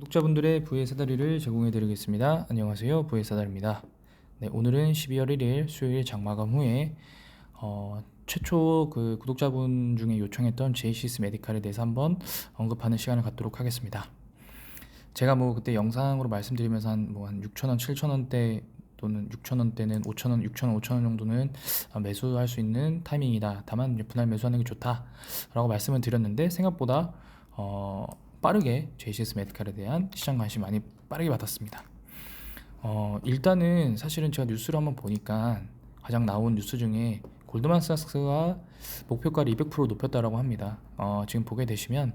구독자분들의 부의 사다리를 제공해 드리겠습니다. 안녕하세요. 부의 사다리입니다. 네, 오늘은 12월 1일 수요일 장마감 후에 어, 최초 그 구독자분 중에 요청했던 제이시스 메디칼에 대해서 한번 언급하는 시간을 갖도록 하겠습니다. 제가 뭐 그때 영상으로 말씀드리면서 한 뭐 한 6,000원, 7,000원대 또는 6,000원대는 5,000원, 6,000원, 5,000원 정도는 어, 매수할 수 있는 타이밍이다. 다만 이제 분할 매수하는 게 좋다라고 말씀을 드렸는데 생각보다 어, 빠르게 JCS 메디칼에 대한 시장 관심 많이 빠르게 받았습니다. 어, 일단은 사실은 제가 뉴스를 한번 보니까 가장 나온 뉴스 중에 골드만삭스가 목표가를 200% 높였다라고 합니다. 어, 지금 보게 되시면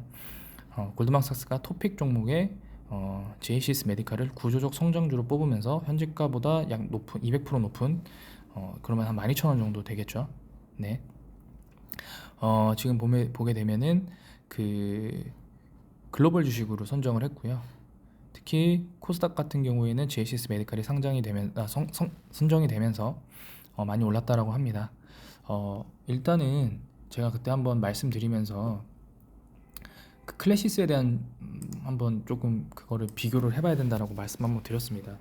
어, 골드만삭스가 토픽 종목에 어, JCS 메디칼을 구조적 성장주로 뽑으면서 현재가보다 약 높은 200% 높은 어, 그러면 한 12,000원 정도 되겠죠. 네. 어, 지금 보면, 보게 되면은 그 글로벌 주식으로 선정을 했고요. 특히 코스닥 같은 경우에는 JCS 메디칼이 상장이 되면 아, 성, 성, 선정이 되면서 어, 많이 올랐다라고 합니다. 어, 일단은 제가 그때 한번 말씀드리면서 그 클래시스에 대한 음, 한번 조금 그거를 비교를 해봐야 된다라고 말씀 한번 드렸습니다.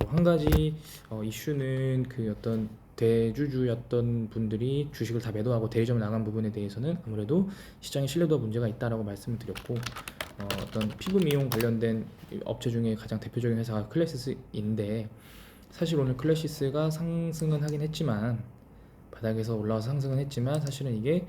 뭐한 가지 어, 이슈는 그 어떤 대주주였던 분들이 주식을 다 매도하고 대리점 나간 부분에 대해서는 아무래도 시장의 신뢰도가 문제가 있다라고 말씀을 드렸고 어, 어떤 피부 미용 관련된 업체 중에 가장 대표적인 회사가 클래시스인데 사실 오늘 클래시스가 상승은 하긴 했지만 바닥에서 올라와서 상승은 했지만 사실은 이게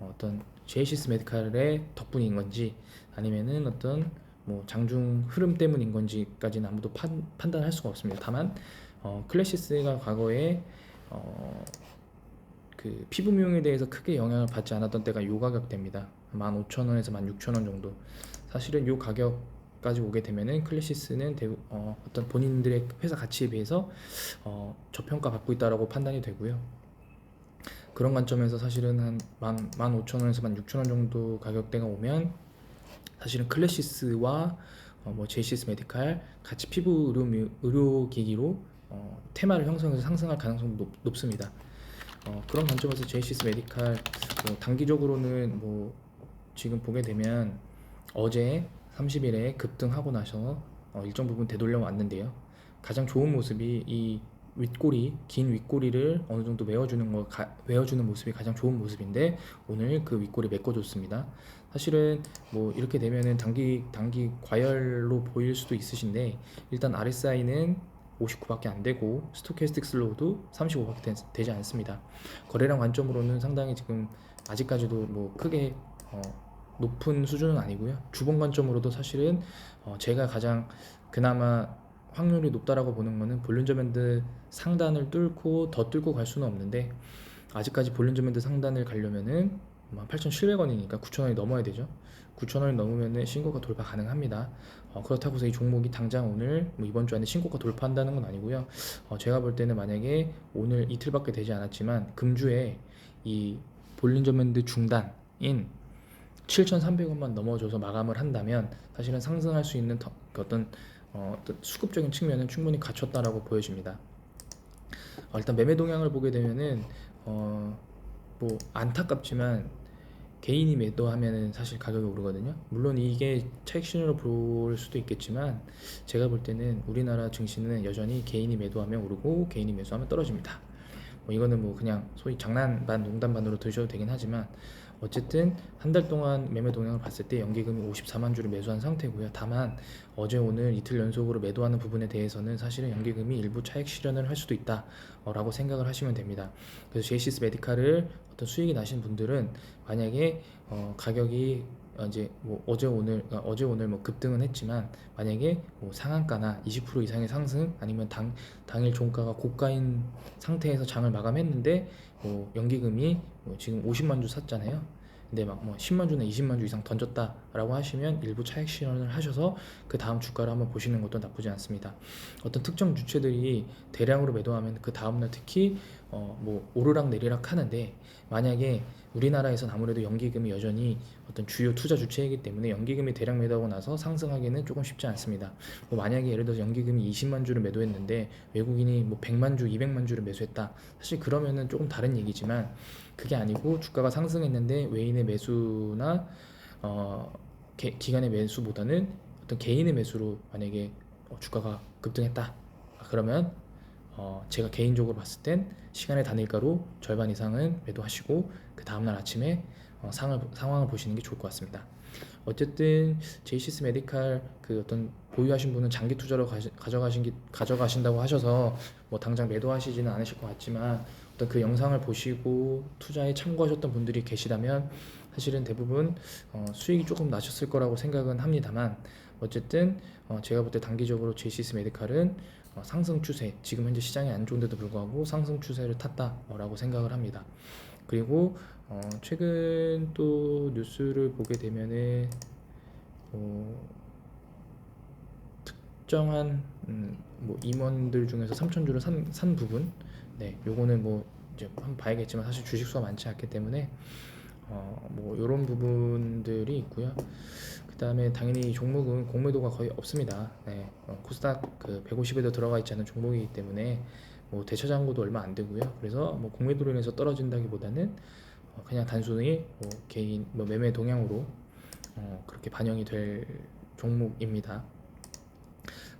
어떤 제이시스 메디칼의 덕분인 건지 아니면은 어떤 뭐 장중 흐름 때문인 건지까지는 아무도 판, 판단할 수가 없습니다. 다만 어, 클래시스가 과거에 어, 그 피부 미용에 대해서 크게 영향을 받지 않았던 때가 요 가격 대입니다. 15,000원에서 16,000원 정도. 사실은 요 가격까지 오게 되면은 클래시스는 대, 어, 어떤 본인들의 회사 가치에 비해서 어, 저평가 받고 있다라고 판단이 되고요. 그런 관점에서 사실은 한 15,000원에서 16,000원 정도 가격대가 오면 사실은 클래시스와 어, 뭐 제이시스 메디칼 같이 피부 의료, 의료기기로 어, 테마를 형성해서 상승할 가능성도 높, 습니다 어, 그런 관점에서 제이시스 메디칼 뭐 단기적으로는 뭐 지금 보게 되면 어제 30일에 급등하고 나서 어, 일정 부분 되돌려 왔는데요. 가장 좋은 모습이 이 윗꼬리 긴 윗꼬리를 어느 정도 메워주는 거 가, 메워주는 모습이 가장 좋은 모습인데 오늘 그 윗꼬리 메꿔줬습니다. 사실은 뭐 이렇게 되면은 단기 단기 과열로 보일 수도 있으신데 일단 RSI는 59밖에 안 되고 스토캐스틱 슬로우도 35밖에 되, 지 않습니다. 거래량 관점으로는 상당히 지금 아직까지도 뭐 크게 어, 높은 수준은 아니고요. 주봉 관점으로도 사실은 어, 제가 가장 그나마 확률이 높다라고 보는 거는 볼륨저 밴드 상단을 뚫고 더 뚫고 갈 수는 없는데 아직까지 볼륨저 밴드 상단을 가려면은 8,700원이니까 9,000원이 넘어야 되죠. 9,000원이 넘으면 신고가 돌파 가능합니다. 어, 그렇다고 해서 이 종목이 당장 오늘 뭐 이번 주 안에 신고가 돌파한다는 건 아니고요. 어, 제가 볼 때는 만약에 오늘 이틀밖에 되지 않았지만 금주에 이 볼린저 밴드 중단인 7,300원만 넘어줘서 마감을 한다면 사실은 상승할 수 있는 더, 그 어떤 어, 수급적인 측면은 충분히 갖췄다라고 보여집니다. 어, 일단 매매 동향을 보게 되면은 어, 뭐 안타깝지만 개인이 매도하면은 사실 가격이 오르거든요. 물론 이게 차익 신호로 볼 수도 있겠지만 제가 볼 때는 우리나라 증시는 여전히 개인이 매도하면 오르고 개인이 매수하면 떨어집니다. 뭐 이거는 뭐 그냥 소위 장난 반 농담 반으로 드셔도 되긴 하지만 어쨌든 한 달 동안 매매 동향을 봤을 때 연기금이 54만 주를 매수한 상태고요. 다만 어제 오늘 이틀 연속으로 매도하는 부분에 대해서는 사실은 연기금이 일부 차익 실현을 할 수도 있다라고 생각을 하시면 됩니다. 그래서 제이시스 메디칼을 어떤 수익이 나신 분들은 만약에 어 가격이 이제 뭐 어제 오늘 어, 어제 오늘 뭐 급등은 했지만 만약에 뭐 상한가나 20% 이상의 상승 아니면 당 당일 종가가 고가인 상태에서 장을 마감했는데 뭐 연기금이 뭐 지금 50만 주 샀잖아요. 근데 막 뭐 10만 주나 20만 주 이상 던졌다라고 하시면 일부 차익 실현을 하셔서 그 다음 주가를 한번 보시는 것도 나쁘지 않습니다. 어떤 특정 주체들이 대량으로 매도하면 그 다음날 특히 어 뭐 오르락 내리락 하는데 만약에 우리나라에선 아무래도 연기금이 여전히 어떤 주요 투자 주체이기 때문에 연기금이 대량 매도하고 나서 상승하기는 조금 쉽지 않습니다. 뭐 만약에 예를 들어서 연기금이 20만 주를 매도했는데 외국인이 뭐 100만 주, 200만 주를 매수했다. 사실 그러면은 조금 다른 얘기지만 그게 아니고 주가가 상승했는데 외인의 매수나 어 기간의 매수보다는 어떤 개인의 매수로 만약에 어, 주가가 급등했다 아, 그러면 어, 제가 개인적으로 봤을 땐 시간의 단일가로 절반 이상은 매도하시고 그 다음날 아침에 어, 상을, 상황을 보시는 게 좋을 것 같습니다. 어쨌든 제이시스 메디칼 그 어떤 보유하신 분은 장기 투자로 가져가신 게, 가져가신다고 하셔서 뭐 당장 매도하시지는 않으실 것 같지만 어떤 그 영상을 보시고 투자에 참고하셨던 분들이 계시다면 사실은 대부분 어, 수익이 조금 나셨을 거라고 생각은 합니다만 어쨌든 어, 제가 볼 때 단기적으로 제이시스 메디칼은 어, 상승 추세 지금 현재 시장이 안 좋은데도 불구하고 상승 추세를 탔다라고 생각을 합니다. 그리고 어, 최근 또 뉴스를 보게 되면은 어, 특정한 음, 뭐 임원들 중에서 3천 주를 산, 산 부분, 네, 요거는 뭐 이제 한번 봐야겠지만 사실 주식 수가 많지 않기 때문에 어, 뭐 이런 부분들이 있고요. 그 다음에 당연히 이 종목은 공매도가 거의 없습니다. 네, 어, 코스닥 그 150에도 들어가 있지 않은 종목이기 때문에 뭐 대처 잔고도 얼마 안 되고요. 그래서 뭐 공매도로 인해서 떨어진다기보다는 어, 그냥 단순히 뭐 개인 뭐 매매 동향으로 어, 그렇게 반영이 될 종목입니다.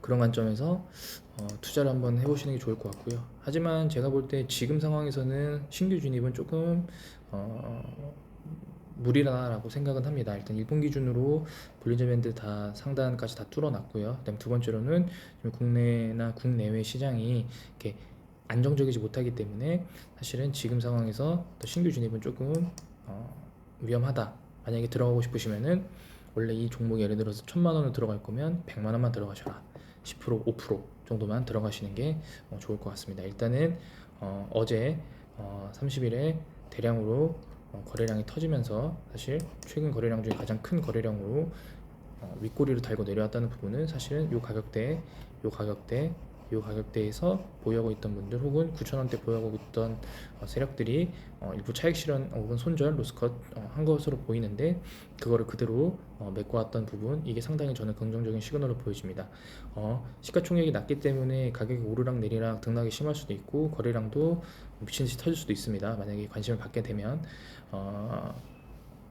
그런 관점에서 어, 투자를 한번 해보시는 게 좋을 것 같고요. 하지만 제가 볼 때 지금 상황에서는 신규 진입은 조금 어, 무리라고 생각은 합니다. 일단 일본 기준으로 볼린저 밴드 다 상단까지 다 뚫어놨고요. 그다음 두 번째로는 국내나 국내외 시장이 이렇게 안정적이지 못하기 때문에 사실은 지금 상황에서 또 신규 진입은 조금 어, 위험하다. 만약에 들어가고 싶으시면은 원래 이 종목이 예를 들어서 천만 원을 들어갈 거면 백만 원만 들어가셔라. 10% 5% 정도만 들어가시는 게 어, 좋을 것 같습니다. 일단은 어, 어제 어, 30일에 대량으로 어, 거래량이 터지면서 사실 최근 거래량 중에 가장 큰 거래량으로 어, 윗꼬리를 달고 내려왔다는 부분은 사실은 요 가격대, 요 가격대, 요 가격대에서 보유하고 있던 분들 혹은 9,000원대 보유하고 있던 어, 세력들이 어, 일부 차익 실현 혹은 손절 로스컷 어, 한 것으로 보이는데 그거를 그대로 어, 메꿔왔던 부분 이게 상당히 저는 긍정적인 시그널로 보여집니다. 어, 시가총액이 낮기 때문에 가격이 오르락 내리락 등락이 심할 수도 있고 거래량도 미친 듯이 터질 수도 있습니다. 만약에 관심을 받게 되면 어,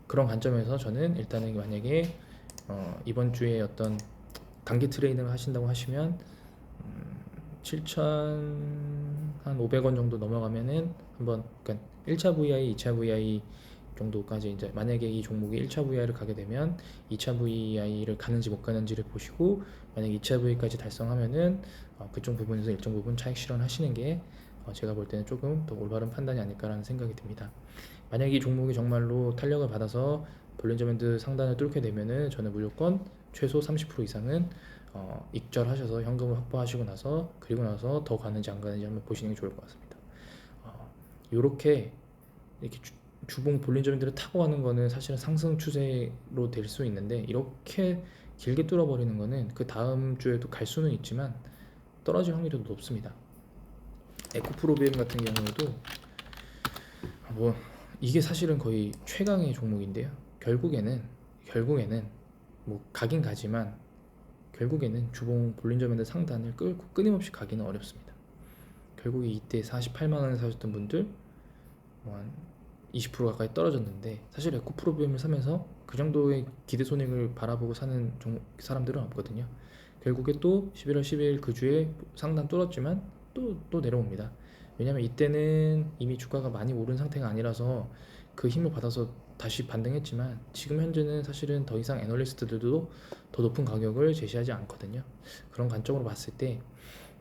그런 관점에서 저는 일단은 만약에 어, 이번 주에 어떤 단기 트레이딩을 하신다고 하시면 음, 7,500원 정도 넘어가면은 한번 그러니까 1차 VI, 2차 VI 정도까지 이제 만약에 이 종목이 1차 VI를 가게 되면 2차 VI를 가는지 못 가는지를 보시고 만약 2차 VI까지 달성하면은 어, 그쪽 부분에서 일정 부분 차익 실현하시는 게 어, 제가 볼 때는 조금 더 올바른 판단이 아닐까라는 생각이 듭니다. 만약 이 종목이 정말로 탄력을 받아서 볼린저 밴드 상단을 뚫게 되면은 저는 무조건 최소 30% 이상은 어, 익절하셔서 현금을 확보하시고 나서 그리고 나서 더 가는지 안 가는지 한번 보시는 게 좋을 것 같습니다. 어, 요렇게 이렇게 주, 주봉 볼린저 밴드를 타고 가는 거는 사실은 상승 추세로 될 수 있는데 이렇게 길게 뚫어버리는 거는 그 다음 주에도 갈 수는 있지만 떨어질 확률이 더 높습니다. 에코프로비엠 같은 경우에도 뭐 이게 사실은 거의 최강의 종목인데요. 결국에는 결국에는 뭐 가긴 가지만 결국에는 주봉 볼린저 밴드 상단을 끌고 끊임없이 가기는 어렵습니다. 결국에 이때 48만 원에 사셨던 분들 뭐한 20% 가까이 떨어졌는데 사실 에코 프로비엠을 사면서 그 정도의 기대 손익을 바라보고 사는 종- 사람들은 없거든요. 결국에 또 11월 12일 그 주에 상단 뚫었지만 또 또 내려옵니다. 왜냐면 이때는 이미 주가가 많이 오른 상태가 아니라서 그 힘을 받아서 다시 반등했지만 지금 현재는 사실은 더 이상 애널리스트들도 더 높은 가격을 제시하지 않거든요. 그런 관점으로 봤을 때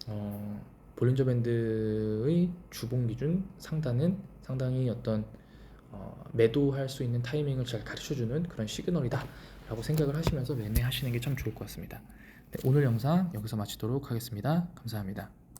어, 볼린저 밴드의 주봉 기준 상단은 상당히 어떤 어, 매도할 수 있는 타이밍을 잘 가르쳐주는 그런 시그널이다라고 생각을 하시면서 매매하시는 게 참 좋을 것 같습니다. 네, 오늘 영상 여기서 마치도록 하겠습니다. 감사합니다.